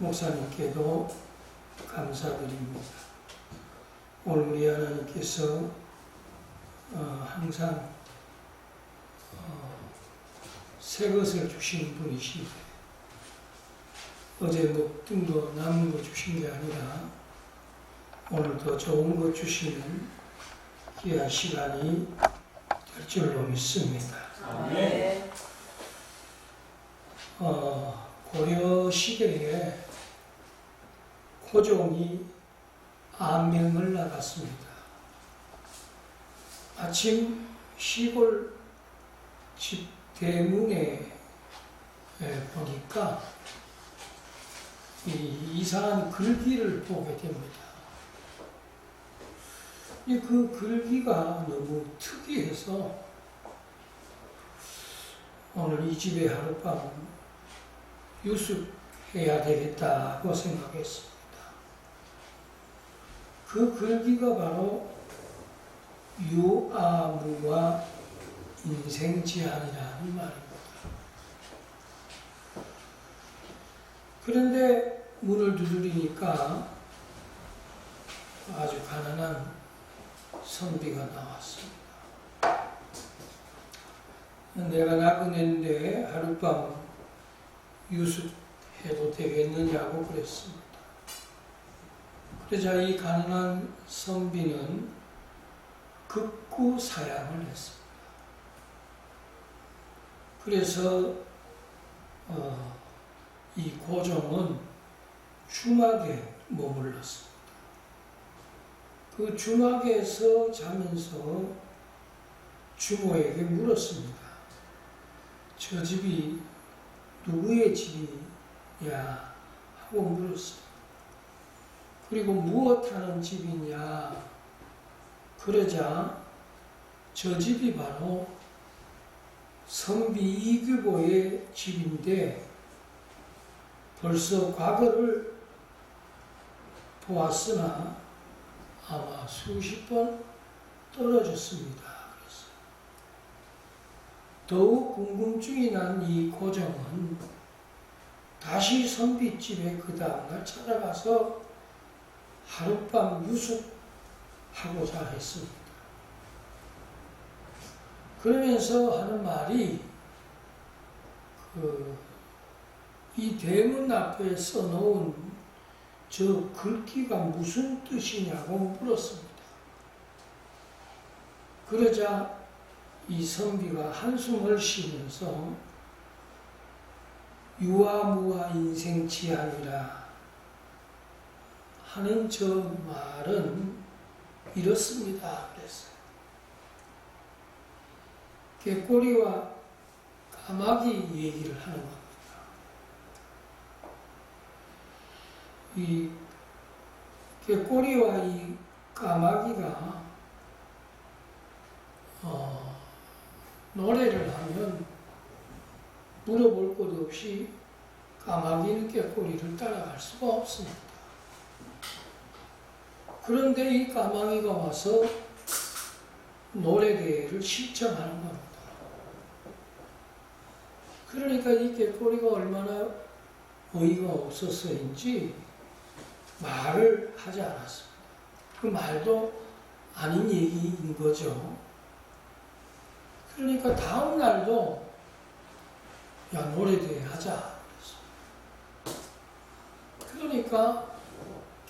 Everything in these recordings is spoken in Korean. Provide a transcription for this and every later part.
목사님께도 감사드립니다. 오늘 우리 하나님께서 어, 항상 어, 새 것을 주신 분이시되 어제 먹던 거 남은 거 주신 게 아니라 오늘 더 좋은 거 주시는 귀한 시간이 될 줄로 믿습니다. 네. 어, 고려 시대에 고종이 안명을 나갔습니다. 아침 시골 집 대문에 에, 보니까 이 이상한 글귀를 보게 됩니다. 이그 글귀가 너무 특이해서 오늘 이 집에 하룻밤 유숙해야 되겠다고 생각했습니다. 그 글귀가 바로 유아무와 인생지안이라는 말입니다. 그런데 문을 두드리니까 아주 가난한 선비가 나왔습니다. 내가 나그네인데 하룻밤 유숙해도 되겠느냐고 그랬습니다. 그러자 이 가난한 선비는 극구 사양을 했습니다. 그래서 어, 이 고종은 주막에 머물렀습니다. 그 주막에서 자면서 주모에게 물었습니다. 저 집이 누구의 집이냐 하고 물었습니다. 그리고 무엇하는 집이냐 그러자 저 집이 바로 선비 이규보의 집인데 벌써 과거를 보았으나 아마 수십 번 떨어졌습니다. 그래서 더욱 궁금증이 난 이 고정은 다시 선비집에 그 다음날 찾아가서 하룻밤 유숙하고자 했습니다. 그러면서 하는 말이 그 이 대문 앞에 써놓은 저 글귀가 무슨 뜻이냐고 물었습니다. 그러자 이 선비가 한숨을 쉬면서 유아무아 인생지아니라 하는 저 말은 이렇습니다. 그랬어요. 개꼬리와 까마귀 얘기를 하는 겁니다. 이 개꼬리와 이 까마귀가 어, 노래를 하면 물어볼 것 없이 까마귀는 개꼬리를 따라갈 수가 없습니다. 그런데 이 까마귀가 와서 노래대회를 신청하는 겁니다. 그러니까 이 개꼬리가 얼마나 어이가 없어서인지 말을 하지 않았습니다. 그 말도 아닌 얘기인 거죠. 그러니까 다음 날도 야 노래대회 하자. 그러니까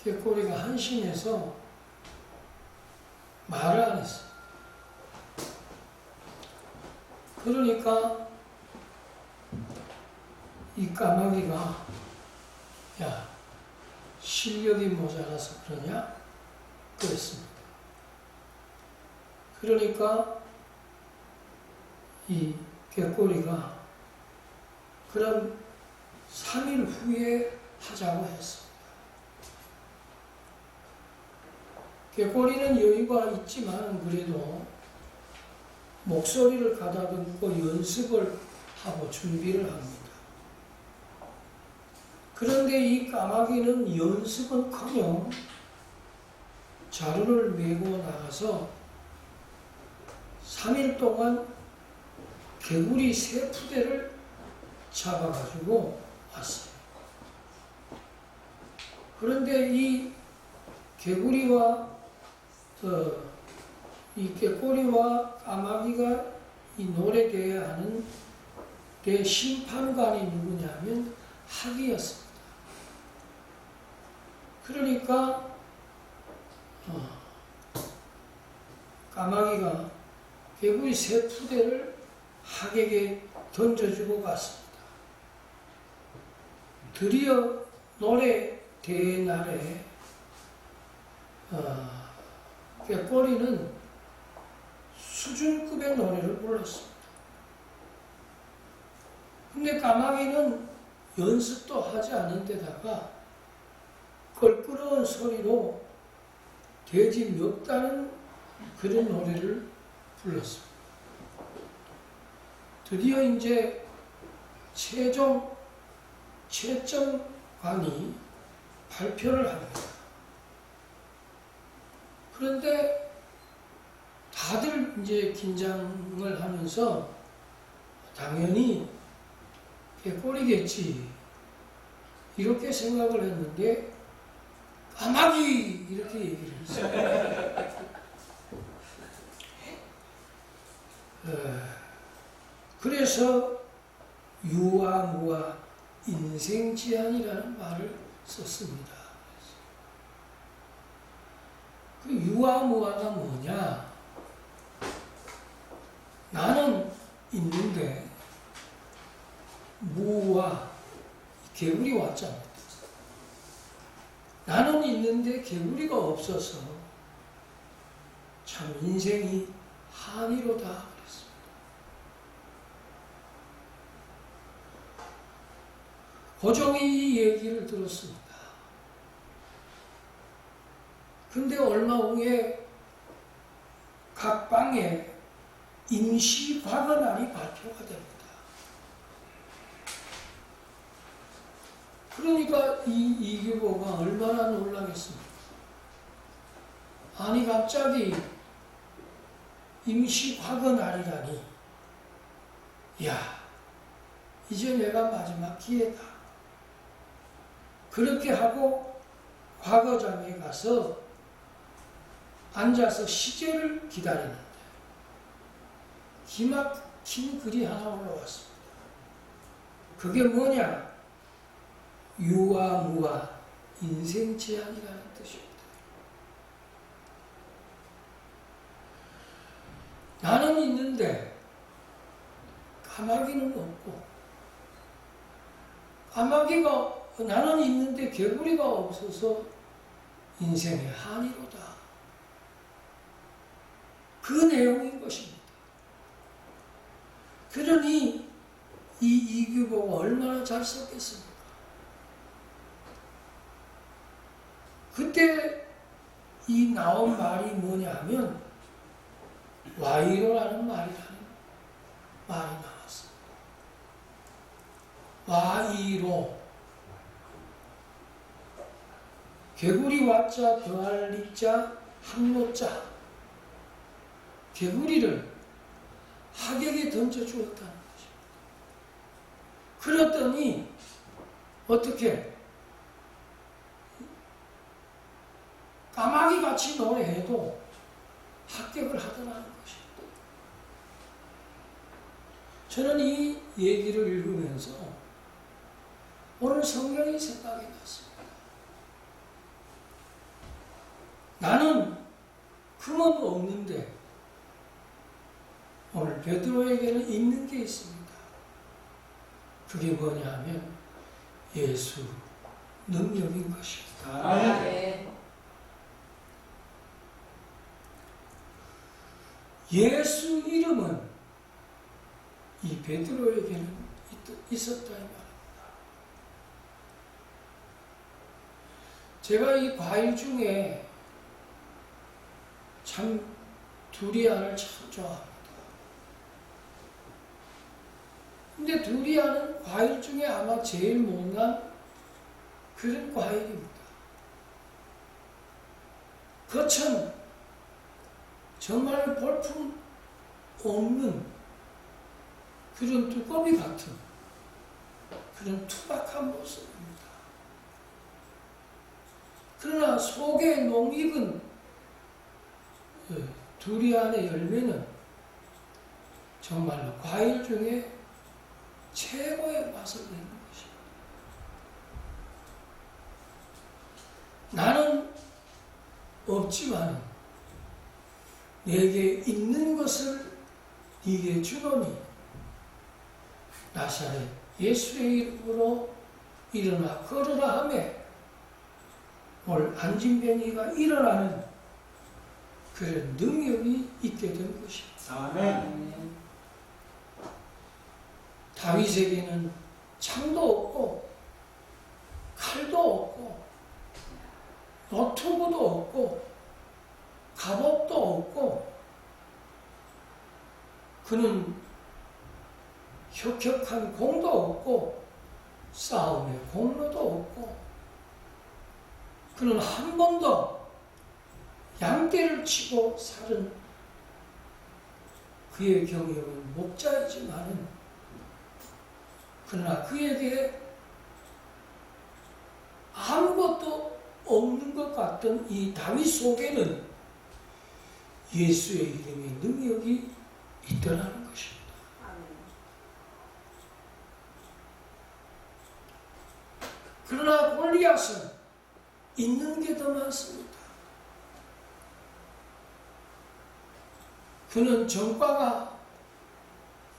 개꼬리가 한심해서 말을 안 했어요. 그러니까 이 까마귀가 야 실력이 모자라서 그러냐? 그랬습니다. 그러니까 이 개꼬리가 그럼 3일 후에 하자고 했습니다. 개꼬리는 여유가 있지만 그래도 목소리를 가다듬고 연습을 하고 준비를 합니다. 그런데 이 까마귀는 연습은커녕 자루를 메고 나가서 3일 동안 개구리 세 푸대를 잡아가지고 왔어요. 그런데 이 개구리와 어, 이 개꼬리와 까마귀가 이 노래되어야 하는 대 심판관이 누구냐면 학이었습니다. 그러니까 어, 까마귀가 개구리 세 푸대를 학에게 던져주고 갔습니다. 드디어 노래 대날에 어, 꾀꼬리는 수준급의 노래를 불렀습니다. 근데 까마귀는 연습도 하지 않은 데다가 껄끄러운 소리로 돼지 몇 다는 그런 노래를 불렀습니다. 드디어 이제 최종 채점관이 발표를 합니다. 그런데 다들 이제 긴장을 하면서 당연히 개꼬리겠지 이렇게 생각을 했는데 까마귀 이렇게 얘기를 했어요. 에, 그래서 유아무아 인생제한이라는 말을 썼습니다. 그 유아무아가 뭐냐? 나는 있는데 무와 개구리 왔잖아. 나는 있는데 개구리가 없어서 참 인생이 한이로다 그랬습니다. 고종이 이 얘기를 들었습니다. 근데 얼마 후에 각 방에 임시 과거날이 발표가 됩니다. 그러니까 이 이규보가 얼마나 놀라겠습니까? 아니 갑자기 임시 과거날이라니 야 이제 내가 마지막 기회다. 그렇게 하고 과거장에 가서 앉아서 시제를 기다리는데 기막힌 글이 하나 올라왔습니다. 그게 뭐냐? 유와 무와 인생 제한이라는 뜻입니다. 나는 있는데 까마귀는 없고 까마귀가 나는 있는데 개구리가 없어서 인생의 한이로다. 그 내용인 것입니다. 그러니 이 이규보가 얼마나 잘 썼겠습니까? 그때 이 나온 말이 뭐냐면 와이로라는 말이라는 말이 나왔습니다. 와이로 개구리 와자 더할 리자 항로자 개구리를 하객에 던져 주었다는 것입니다. 그랬더니 어떻게 까마귀 같이 노래해도 합격을 하더라는 것입니다. 저는 이 얘기를 읽으면서 오늘 성경이 생각이 났습니다. 나는 금은 없는데 오늘 베드로에게는 있는 게 있습니다. 그게 뭐냐 하면 예수 능력인 것입니다. 아멘. 예수 이름은 이 베드로에게는 있- 있었다 이 말입니다. 제가 이 과일 중에 참 두리안을 참 좋아합니다. 근데 두리안은 과일 중에 아마 제일 못난 그런 과일입니다. 겉은 정말 볼품 없는 그런 두꺼비 같은 그런 투박한 모습입니다. 그러나 속의 농익은 예, 두리안의 열매는 정말로 과일 중에 최고의 맛을 내는 것입니다. 나는 없지만 내게 있는 것을 네게 주노니 나사렛 예수의 이름으로 일어나 걸으라 하매 오늘 안진뱅이가 일어나는 그런 능력이 있게 된 것입니다. 아멘. 다윗에게는 창도 없고 칼도 없고 노트북도 없고 갑옷도 없고 그는 혁혁한 공도 없고 싸움의 공로도 없고 그는 한 번도 양떼를 치고 살은 그의 경력은 목자이지만은 그러나 그에게 아무것도 없는 것 같던 이 다윗 속에는 예수의 이름의 능력이 있더라는 것입니다. 그러나 골리앗은 있는 게 더 많습니다. 그는 전과가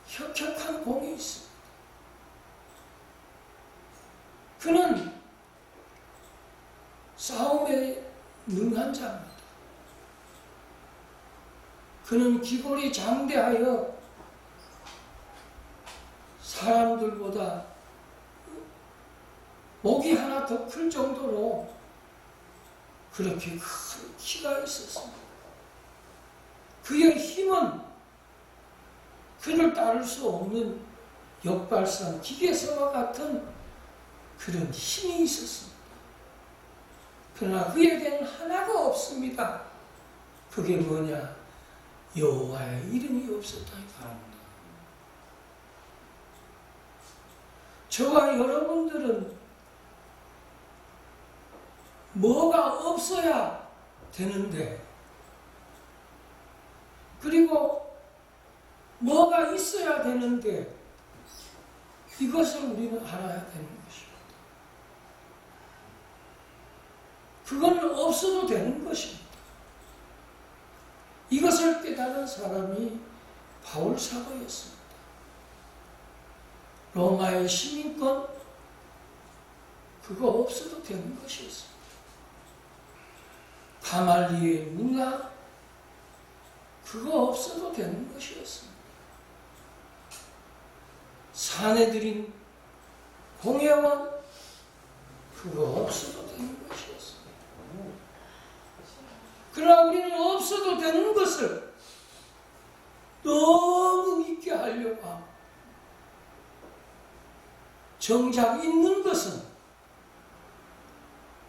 혁혁한 공이 있습니다. 그는 싸움에 능한 자입니다. 그는 기골이 장대하여 사람들보다 목이 하나 더 클 정도로 그렇게 큰 키가 있었습니다. 그의 힘은 그를 따를 수 없는 역발상 기계서와 같은 그런 힘이 있었습니다. 그러나 그에게는 하나가 없습니다. 그게 뭐냐? 여호와의 이름이 없었다 이 말입니다. 저와 여러분들은 뭐가 없어야 되는데 그리고 뭐가 있어야 되는데 이것을 우리는 알아야 것입니다. 그거는 없어도 되는 것입니다. 이것을 깨달은 사람이 바울 사도였습니다. 로마의 시민권 그거 없어도 되는 것이었습니다. 가말리의 문화 그거 없어도 되는 것이었습니다. 사내들인 공예원 그거 없어도 되는 것이었습니다. 그러나 우리는 없어도 되는 것을 너무 있게 하려고 합니다. 정작 있는 것은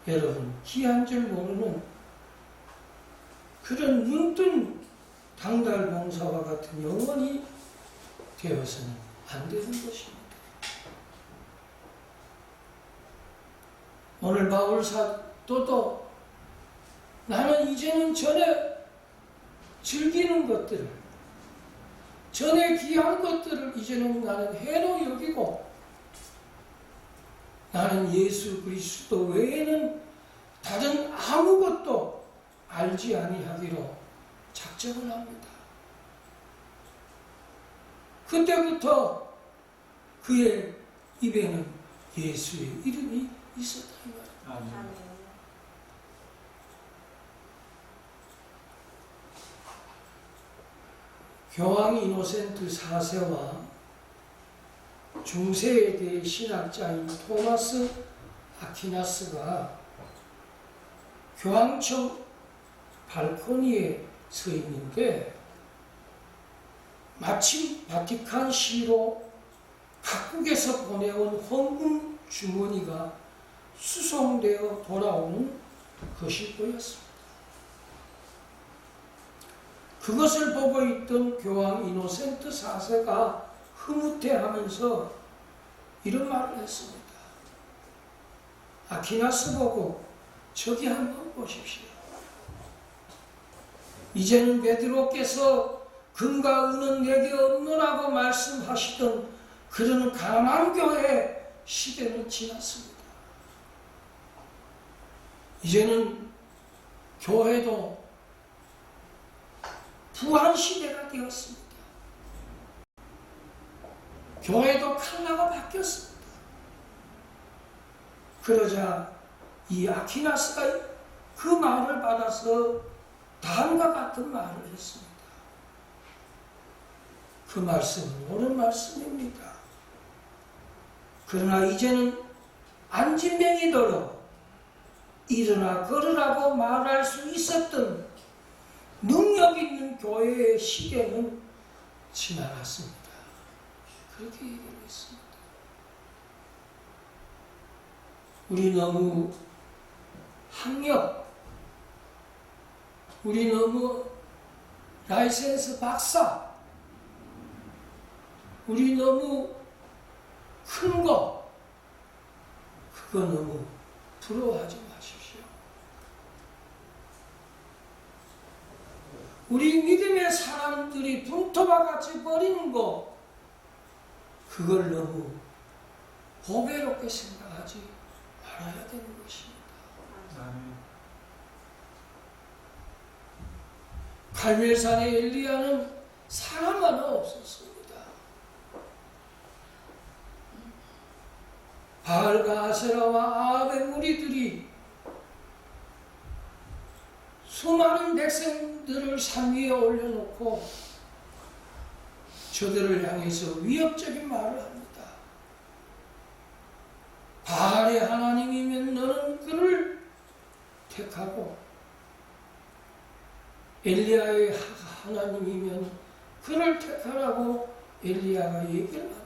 여러분 귀한 줄 모르는 그런 눈뜬 당달 봉사와 같은 영혼이 되어서는 안 되는 것입니다. 오늘 바울 사도도 나는 이제는 전에 즐기는 것들을 전에 귀한 것들을 이제는 나는 해로 여기고 나는 예수 그리스도 외에는 다른 아무것도 알지 아니하기로 작정을 합니다. 그때부터 그의 입에는 예수의 이름이 있었다. 아멘. 교황 이노센트 4세와 중세에 대해 신학자인 토마스 아퀴나스가 교황청 발코니에 서 있는데 마침 바티칸 시로 각국에서 보내온 헌금 주머니가 수송되어 돌아오는 것이 보였습니다. 그것을 보고 있던 교황 이노센트 4세가 흐뭇해하면서 이런 말을 했습니다. 아키나스 보고 저기 한번 보십시오. 이제는 베드로께서 금과 은은 내게 없노라고 말씀하시던 그런 가난한 교회 시대는 지났습니다. 이제는 교회도 부한 시대가 되었습니다. 교회도 칼라가 바뀌었습니다. 그러자 이 아키나스가 그 말을 받아서 다음과 같은 말을 했습니다. 그 말씀은 옳은 말씀입니다. 그러나 이제는 안진뱅이더러 일어나 걸으라고 말할 수 있었던 능력 있는 교회의 시대는 지나갔습니다. 그렇게 얘기를 했습니다. 우리 너무 학력, 우리 너무 라이센스 박사, 우리 너무 큰 거, 그거 너무 부러워하지 마십시오. 우리 믿음의 사람들이 분토와 같이 버리는 거, 그걸 너무 고배롭게 생각하지 말아야 되는 것입니다. 갈멜산의 엘리야는 사람 하나 없었습니다. 바알과 아세라와 아합의 무리들이 수많은 백성 들을 산 위에 올려놓고 저들을 향해서 위협적인 말을 합니다. 바알의 하나님이면 너는 그를 택하고 엘리야의 하- 하나님이면 그를 택하라고 엘리야가 얘기를 합니다.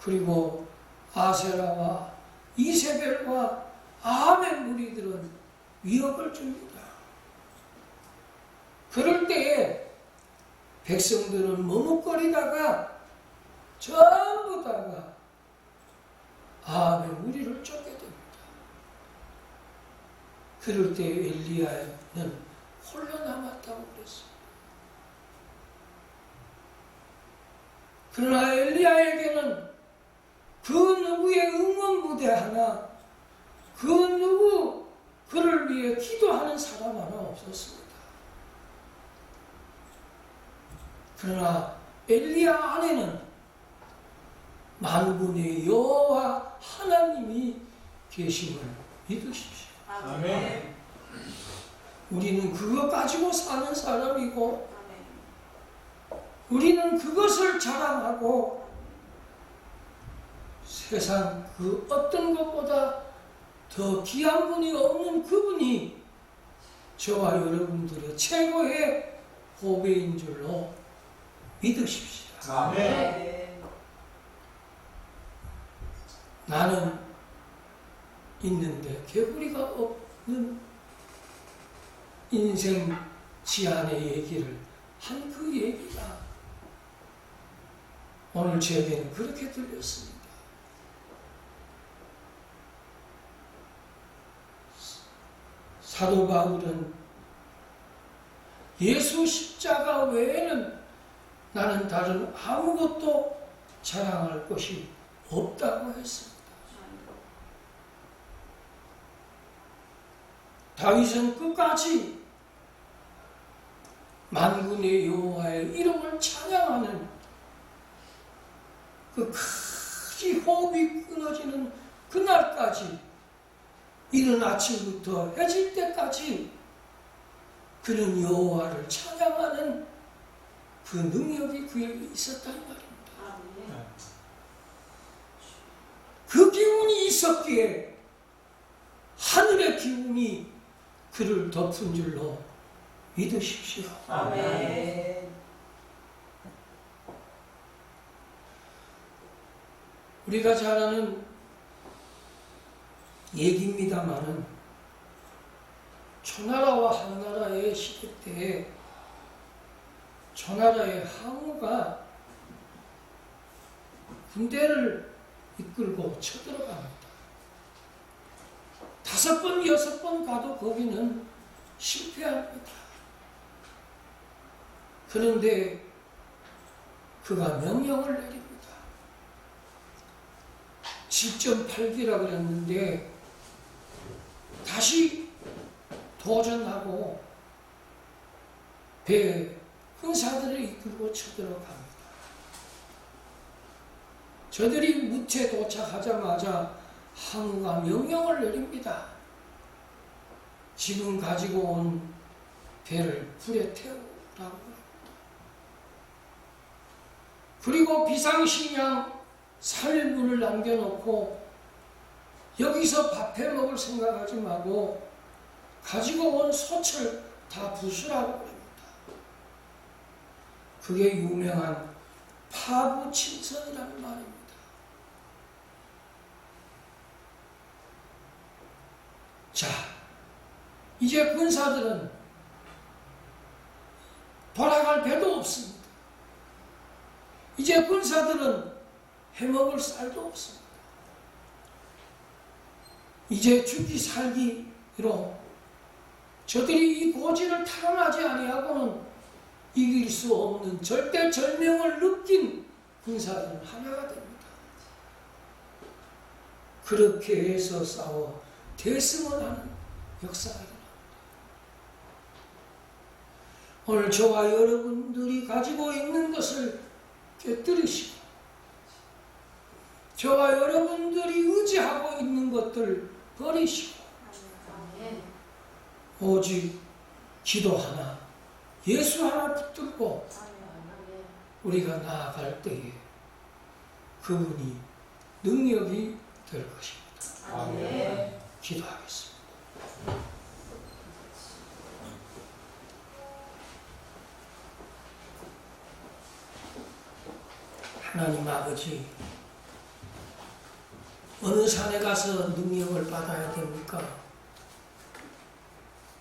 그리고 아세라와 이세벨과 아합의 무리들은 위협을 줍니다. 그럴 때에 백성들은 머뭇거리다가 전부 다가 아합의 무리를 쫓게 됩니다. 그럴 때 엘리야는 홀로 남았다고 그랬습니다. 그러나 엘리야에게는 그 누구의 응원 무대 하나, 그 누구 그를 위해 기도하는 사람 하나 없었습니다. 그러나 엘리야 안에는 만군의 여호와 하나님이 계심을 믿으십시오. 아멘. 우리는 그거 가지고 사는 사람이고 우리는 그것을 자랑하고 세상 그 어떤 것보다 더 귀한 분이 없는 그분이 저와 여러분들의 최고의 보배인 줄로 믿으십시오. 아멘. 나는 있는데 개구리가 없는 인생 지안의 얘기를 한 그 얘기가 오늘 저에게는 그렇게 들렸습니다. 사도 바울은 예수 십자가 외에는 나는 다른 아무것도 자랑할 것이 없다고 했습니다. 다윗은 끝까지 만군의 여호와의 이름을 찬양하는 그 크지 호흡이 끊어지는 그날까지 이른 아침부터 해질 때까지 그는 여호와를 찬양하는 그 능력이 그에게 있었다는 말입니다. 그 기운이 있었기에 하늘의 기운이 그를 덮은 줄로 믿으십시오. 아멘. 우리가 잘 아는 얘기입니다만은 초나라와 한나라의 시대 때 초나라의 항우가 군대를 이끌고 쳐들어갑니다. 다섯 번, 여섯 번 가도 거기는 실패합니다. 그런데 그가 명령을 내립니다. 7.8기라 그랬는데 다시 도전하고 배 군사들을 이끌고 쳐들어갑니다. 저들이 무채 도착하자마자 항우가 명령을 내립니다. 지금 가지고 온 배를 불에 태우라고. 그리고 비상식량 살문을 남겨놓고 여기서 밥해 먹을 생각하지 말고 가지고 온 소철 다 부수라고. 그게 유명한 파부침선이라는 말입니다. 자, 이제 군사들은 돌아갈 배도 없습니다. 이제 군사들은 해먹을 쌀도 없습니다. 이제 죽기 살기로 저들이 이 고지를 탈환하지 아니하고는 이길 수 없는 절대 절명을 느낀 군사들은 하나가 됩니다. 그렇게 해서 싸워 대승을 하는 역사가 일어납니다. 오늘 저와 여러분들이 가지고 있는 것을 깨뜨리시고 저와 여러분들이 의지하고 있는 것들 버리시고 오직 기도 하나, 예수 하나 붙들고 우리가 나아갈 때에 그분이 능력이 될 것입니다. 아멘. 기도하겠습니다. 하나님 아버지, 어느 산에 가서 능력을 받아야 됩니까?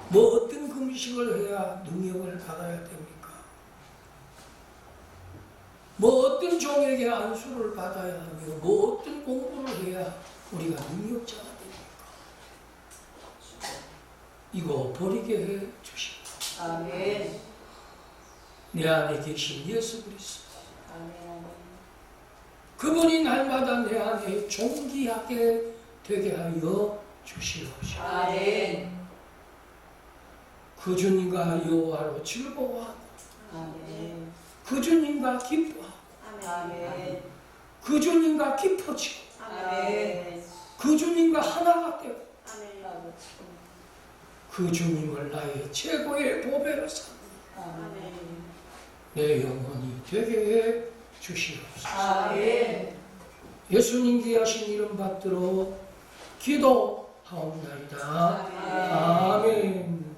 뭐 금식을 해야 능력을 받아야 됩니까? 뭐 어떤 종에게 안수를 받아야 하며 뭐 어떤 공부를 해야 우리가 능력자가 됩니까? 이거 버리게 해 주시고 아멘. 내 안에 계신 예수 그리스도 아멘. 그분이 날마다 내 안에 존귀하게 되게 하여 주시옵시고 아멘. 그 주님과 여호와로 즐거워하고 아멘. 그 주님과 기뻐하고 아멘. 그 주님과 깊어지고 아멘. 그 주님과 하나가 되고 아멘. 그 주님을 나의 최고의 보배로 삼는 아멘. 내 영혼이 되게 해 주시옵소서 아멘. 예수님 귀하신 이름 받들어 기도하옵나이다 아멘. 아멘